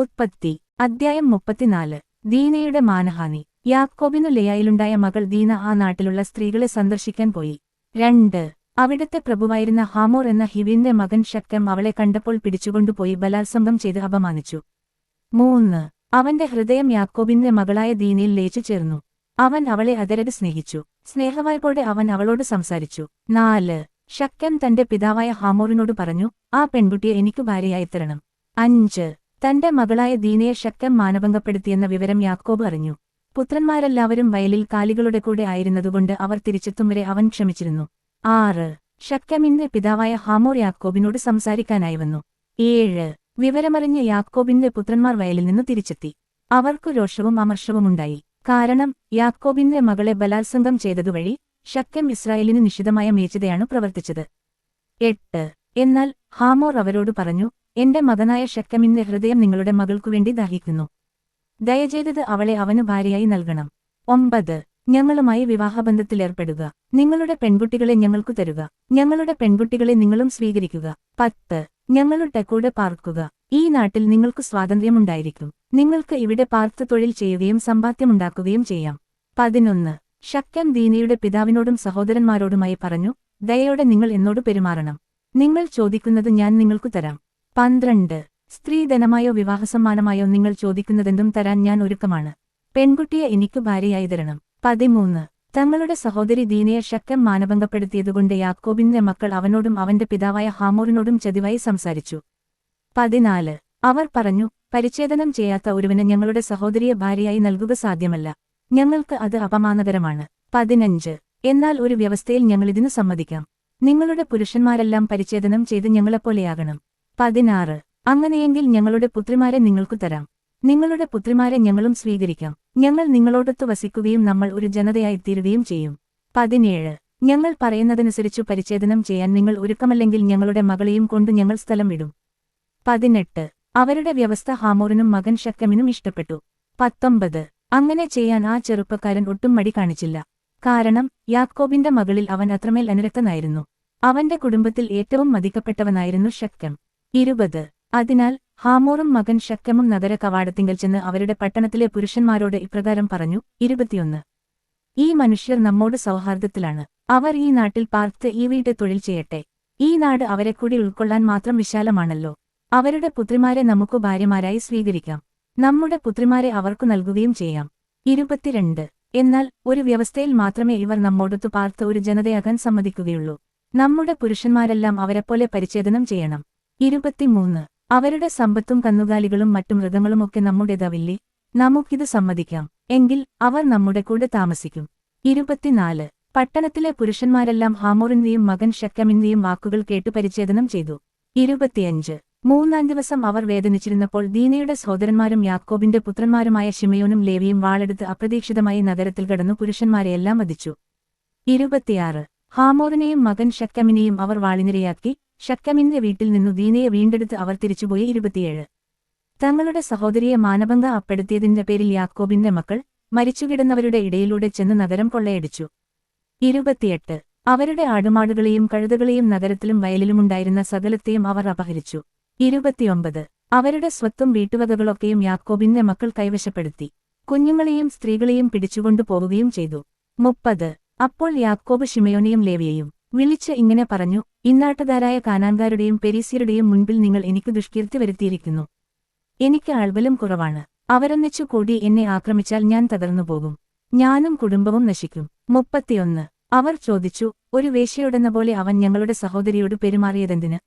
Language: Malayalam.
ഉത്പത്തി അദ്ധ്യായം മുപ്പത്തിനാല്. ദീനയുടെ മാനഹാനി. യാക്കോബിനു ലയായിലുണ്ടായ മകൾ ദീന ആ നാട്ടിലുള്ള സ്ത്രീകളെ സന്ദർശിക്കാൻ പോയി. രണ്ട്. അവിടുത്തെ പ്രഭുവായിരുന്ന ഹാമോർ എന്ന ഹിവിന്റെ മകൻ ശക്തം അവളെ കണ്ടപ്പോൾ പിടിച്ചുകൊണ്ടുപോയി ബലാത്സംഗം ചെയ്ത് അപമാനിച്ചു. മൂന്ന്. അവന്റെ ഹൃദയം യാക്കോബിന്റെ മകളായ ദീനയിൽ ലയിച്ചു ചേർന്നു. അവൻ അവളെ അതരട് സ്നേഹിച്ചു. സ്നേഹവായ്പോടെ അവൻ അവളോട് സംസാരിച്ചു. നാല്. ശക്യം തന്റെ പിതാവായ ഹാമോറിനോട് പറഞ്ഞു ആ പെൺകുട്ടിയെ എനിക്കു ഭാര്യയായി തരണം. അഞ്ച്. തന്റെ മകളായ ദീനയെ ശക്തം മാനഭംഗപ്പെടുത്തിയെന്ന വിവരം യാക്കോബ് അറിഞ്ഞു. പുത്രന്മാരെല്ലാവരും വയലിൽ കാലികളുടെ കൂടെ ആയിരുന്നതുകൊണ്ട് അവർ തിരിച്ചെത്തും വരെ അവൻ ക്ഷമിച്ചിരുന്നു. ആറ്. ശക്കമിന്റെ പിതാവായ ഹാമോർ യാക്കോബിനോട് സംസാരിക്കാനായി വന്നു. ഏഴ്. വിവരമറിഞ്ഞ യാക്കോബിന്റെ പുത്രന്മാർ വയലിൽ നിന്ന് തിരിച്ചെത്തി. അവർക്കു രോഷവും അമർഷവുമുണ്ടായി കാരണം യാക്കോബിന്റെ മകളെ ബലാത്സംഗം ചെയ്തതുവഴി ശക്യം ഇസ്രായേലിന് നിശിതമായ മേച്ചിതയാണ് പ്രവർത്തിച്ചത്. എട്ട്. എന്നാൽ ഹാമോർ അവരോട് പറഞ്ഞു എന്റെ മകനായ ശക്കമിന്റെ ഹൃദയം നിങ്ങളുടെ മകൾക്കുവേണ്ടി ദാഹിക്കുന്നു. ദയചെയ്തത് അവളെ അവന് ഭാര്യയായി നൽകണം. ഒമ്പത് ഞങ്ങളുമായി വിവാഹബന്ധത്തിലേർപ്പെടുക നിങ്ങളുടെ പെൺകുട്ടികളെ ഞങ്ങൾക്കു തരുക. ഞങ്ങളുടെ പെൺകുട്ടികളെ നിങ്ങളും സ്വീകരിക്കുക. പത്ത് ഞങ്ങളുടെ കൂടെ പാർക്കുക. ഈ നാട്ടിൽ നിങ്ങൾക്ക് സ്വാതന്ത്ര്യമുണ്ടായിരിക്കും. നിങ്ങൾക്ക് ഇവിടെ പാർത്ത് തൊഴിൽ ചെയ്യുകയും സമ്പാദ്യമുണ്ടാക്കുകയും ചെയ്യാം. പതിനൊന്ന് ശക്യം ദീനയുടെ പിതാവിനോടും സഹോദരന്മാരോടുമായി പറഞ്ഞു ദയയോടെ നിങ്ങൾ എന്നോട് പെരുമാറണം. നിങ്ങൾ ചോദിക്കുന്നത് ഞാൻ നിങ്ങൾക്കു തരാം. പന്ത്രണ്ട്. സ്ത്രീധനമായോ വിവാഹസമ്മാനമായോ നിങ്ങൾ ചോദിക്കുന്നതെന്തും തരാൻ ഞാൻ ഒരുക്കമാണ്. പെൺകുട്ടിയെ എനിക്ക് ഭാര്യയായി തരണം. പതിമൂന്ന്. തങ്ങളുടെ സഹോദരി ദീനയെ ശക്തം മാനഭംഗപ്പെടുത്തിയതുകൊണ്ട് യാക്കോബിന്റെ മക്കൾ അവനോടും അവന്റെ പിതാവായ ഹാമോറിനോടും ചതിവായി സംസാരിച്ചു. പതിനാല്. അവർ പറഞ്ഞു പരിച്ഛേദനം ചെയ്യാത്ത ഒരുവന് ഞങ്ങളുടെ സഹോദരിയെ ഭാര്യയായി നൽകുക സാധ്യമല്ല. ഞങ്ങൾക്ക് അത് അപമാനകരമാണ്. പതിനഞ്ച്. എന്നാൽ ഒരു വ്യവസ്ഥയിൽ ഞങ്ങളിതിനു സമ്മതിക്കാം. നിങ്ങളുടെ പുരുഷന്മാരെല്ലാം പരിച്ഛേദനം ചെയ്ത് ഞങ്ങളെപ്പോലെയാകണം. പതിനാറ്. അങ്ങനെയെങ്കിൽ ഞങ്ങളുടെ പുത്രിമാരെ നിങ്ങൾക്കു തരാം. നിങ്ങളുടെ പുത്രിമാരെ ഞങ്ങളും സ്വീകരിക്കാം. ഞങ്ങൾ നിങ്ങളോടൊത്തു വസിക്കുകയും നമ്മൾ ഒരു ജനതയായിത്തീരുകയും ചെയ്യും. പതിനേഴ്. ഞങ്ങൾ പറയുന്നതനുസരിച്ചു പരിച്ഛേദനം ചെയ്യാൻ നിങ്ങൾ ഒരുക്കമല്ലെങ്കിൽ ഞങ്ങളുടെ മകളെയും കൊണ്ട് ഞങ്ങൾ സ്ഥലം വിടും. പതിനെട്ട്. അവരുടെ വ്യവസ്ഥ ഹാമോറിനും മകൻ ശക്കമിനും ഇഷ്ടപ്പെട്ടു. പത്തൊമ്പത്. അങ്ങനെ ചെയ്യാൻ ആ ചെറുപ്പക്കാരൻ ഒട്ടും മടി കാണിച്ചില്ല. കാരണം യാക്കോബിന്റെ മകളിൽ അവൻ അത്രമേൽ അനുരക്തനായിരുന്നു. അവന്റെ കുടുംബത്തിൽ ഏറ്റവും മതിക്കപ്പെട്ടവനായിരുന്നു ശക്കം. ഇരുപത്. അതിനാൽ ഹാമോറും മകൻ ശക്കമും നഗര കവാടത്തിങ്കൽ ചെന്ന് അവരുടെ പട്ടണത്തിലെ പുരുഷന്മാരോട് ഇപ്രകാരം പറഞ്ഞു ഇരുപത്തിയൊന്ന്. ഈ മനുഷ്യർ നമ്മോട് സൗഹാർദ്ദത്തിലാണ്. അവർ ഈ നാട്ടിൽ പാർത്ത് ഈ വീട്ട് തൊഴിൽ ചെയ്യട്ടെ. ഈ നാട് അവരെ കൂടി ഉൾക്കൊള്ളാൻ മാത്രം വിശാലമാണല്ലോ. അവരുടെ പുത്രിമാരെ നമുക്കു ഭാര്യമാരായി സ്വീകരിക്കാം. നമ്മുടെ പുത്രിമാരെ അവർക്കു നൽകുകയും ചെയ്യാം. ഇരുപത്തിരണ്ട്. എന്നാൽ ഒരു വ്യവസ്ഥയിൽ മാത്രമേ ഇവർ നമ്മോടൊത്തു പാർത്ത് ഒരു ജനതയാകാൻ സമ്മതിക്കുകയുള്ളൂ. നമ്മുടെ പുരുഷന്മാരെല്ലാം അവരെപ്പോലെ പരിച്ഛേദനം ചെയ്യണം. ഇരുപത്തിമൂന്ന്. അവരുടെ സമ്പത്തും കന്നുകാലികളും മറ്റു മൃഗങ്ങളുമൊക്കെ നമ്മുടേതാവില്ലേ? നമുക്കിത് സമ്മതിക്കാം. എങ്കിൽ അവർ നമ്മുടെ കൂടെ താമസിക്കും. ഇരുപത്തിനാല്. പട്ടണത്തിലെ പുരുഷന്മാരെല്ലാം ഹാമോറിന്റെയും മകൻ ഷക്കമിന്റെയും വാക്കുകൾ കേട്ടു പരിച്ഛേദനം ചെയ്തു. ഇരുപത്തിയഞ്ച്. മൂന്നാം ദിവസം അവർ വേദനിച്ചിരുന്നപ്പോൾ ദീനയുടെ സഹോദരന്മാരും യാക്കോബിന്റെ പുത്രന്മാരുമായ ഷിമയോനും ലേവിയും വാളെടുത്ത് അപ്രതീക്ഷിതമായി നഗരത്തിൽ കടന്നു പുരുഷന്മാരെയെല്ലാം വധിച്ചു. ഇരുപത്തിയാറ്. ഹാമോറിനെയും മകൻ ഷക്കമിനെയും അവർ വാളിനിരയാക്കി. ഷക്കമിന്റെ വീട്ടിൽ നിന്നു ദീനയെ വീണ്ടെടുത്ത് അവർ തിരിച്ചുപോയി ഇരുപത്തിയേഴ്. തങ്ങളുടെ സഹോദരിയെ മാനഭംഗ അപ്പെടുത്തിയതിന്റെ പേരിൽ യാക്കോബിന്റെ മക്കൾ മരിച്ചുകിടന്നവരുടെ ഇടയിലൂടെ ചെന്ന് നഗരം കൊള്ളയടിച്ചു. ഇരുപത്തിയെട്ട്. അവരുടെ ആടുമാടുകളെയും കഴുതകളെയും നഗരത്തിലും വയലിലുമുണ്ടായിരുന്ന സകലത്തെയും അവർ അപഹരിച്ചു. ഇരുപത്തിയൊമ്പത്. അവരുടെ സ്വത്തും വീട്ടുവകകളൊക്കെയും യാക്കോബിന്റെ മക്കൾ കൈവശപ്പെടുത്തി. കുഞ്ഞുങ്ങളെയും സ്ത്രീകളെയും പിടിച്ചുകൊണ്ടു പോവുകയും ചെയ്തു. മുപ്പത്. അപ്പോൾ യാക്കോബ് ഷിമയോനെയും ലേവിയെയും വിളിച്ച് ഇങ്ങനെ പറഞ്ഞു ഇന്നാട്ടുകാരായ കാനാൻകാരുടെയും പെരീസിയരുടെയും മുൻപിൽ നിങ്ങൾ എനിക്ക് ദുഷ്കീർത്തി വരുത്തിയിരിക്കുന്നു. എനിക്ക് ആൾബലം കുറവാണ്. അവരൊന്നിച്ചു കൂടി എന്നെ ആക്രമിച്ചാൽ ഞാൻ തകർന്നുപോകും ഞാനും കുടുംബവും നശിക്കും. മുപ്പത്തിയൊന്ന്. അവർ ചോദിച്ചു ഒരു വേശയുടെന്ന പോലെ അവൻ ഞങ്ങളുടെ സഹോദരിയോട് പെരുമാറിയതെന്തിന്?